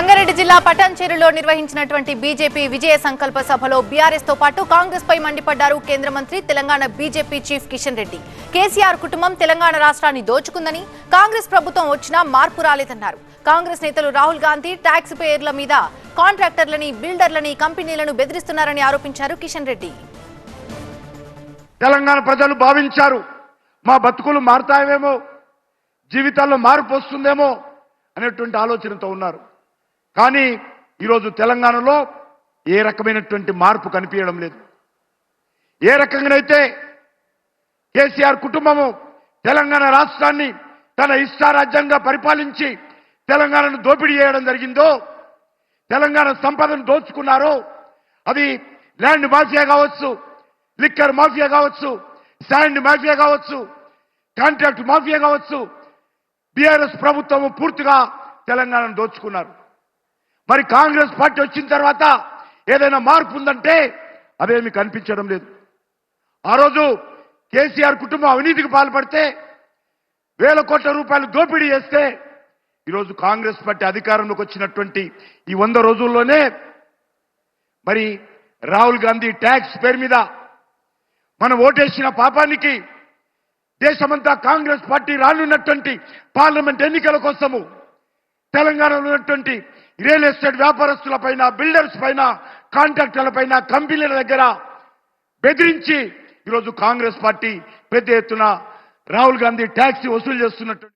సంగారెడ్డి జిల్లా పటాన్చేరులో నిర్వహించినటువంటి బీజేపీ విజయ సంకల్ప సభలో బీఆర్ఎస్తో పాటు కాంగ్రెస్ పై మండిపడ్డారు కేంద్ర మంత్రి Telangana BJP chief Kishan Reddy. KCR కుటుంబం తెలంగాణ రాష్ట్రాన్ని దోచుకుందని కాంగ్రెస్ ప్రభుత్వం వచ్చినా మార్పు రాలేదన్నారు. కాంగ్రెస్ నేతలు రాహుల్ గాంధీ ట్యాక్స్ పేయర్ల మీద కాంట్రాక్టర్లని బిల్డర్లని కంపెనీలను బెదిరిస్తున్నారని ఆరోపించారు కిషన్ రెడ్డి. తెలంగాణ ప్రజలు భావించారు మా బతుకులు మారుతాయేమో జీవితాల్లో మార్పు వస్తుందేమో అనేటువంటి ఆలోచనతో ఉన్నారు. కానీ ఈరోజు తెలంగాణలో ఏ రకమైనటువంటి మార్పు కనిపించడం లేదు. ఏ రకంగానైతే కేసీఆర్ కుటుంబము తెలంగాణ రాష్ట్రాన్ని తన ఇష్టారాజ్యంగా పరిపాలించి తెలంగాణను దోపిడీ చేయడం జరిగిందో తెలంగాణ సంపదను దోచుకున్నారో అది ల్యాండ్ మాఫియా కావచ్చు లిక్కర్ మాఫియా కావచ్చు శాండ్ మాఫియా కావచ్చు కాంట్రాక్ట్ మాఫియా కావచ్చు బీఆర్ఎస్ ప్రభుత్వము పూర్తిగా తెలంగాణను దోచుకున్నారు. మరి కాంగ్రెస్ పార్టీ వచ్చిన తర్వాత ఏదైనా మార్పు ఉందంటే అదేమి కనిపించడం లేదు. ఆ రోజు కేసీఆర్ కుటుంబం అవినీతికి పాల్పడితే వేల కోట్ల రూపాయలు దోపిడీ చేస్తే ఈరోజు కాంగ్రెస్ పార్టీ అధికారంలోకి వచ్చినటువంటి ఈ వంద రోజుల్లోనే మరి రాహుల్ గాంధీ ట్యాక్స్ పేరు మీద మనం ఓటేసిన పాపానికి దేశమంతా కాంగ్రెస్ పార్టీ రానున్నటువంటి పార్లమెంట్ ఎన్నికల కోసము తెలంగాణలో ఉన్నటువంటి రియల్ ఎస్టేట్ వ్యాపారస్తుల పైన బిల్డర్స్ పైన కాంట్రాక్టర్ల పైన కంపెనీల దగ్గర బెదిరించి ఈరోజు కాంగ్రెస్ పార్టీ పెద్ద ఎత్తున రాహుల్ గాంధీ ట్యాక్సీ వసూలు చేస్తున్నట్టు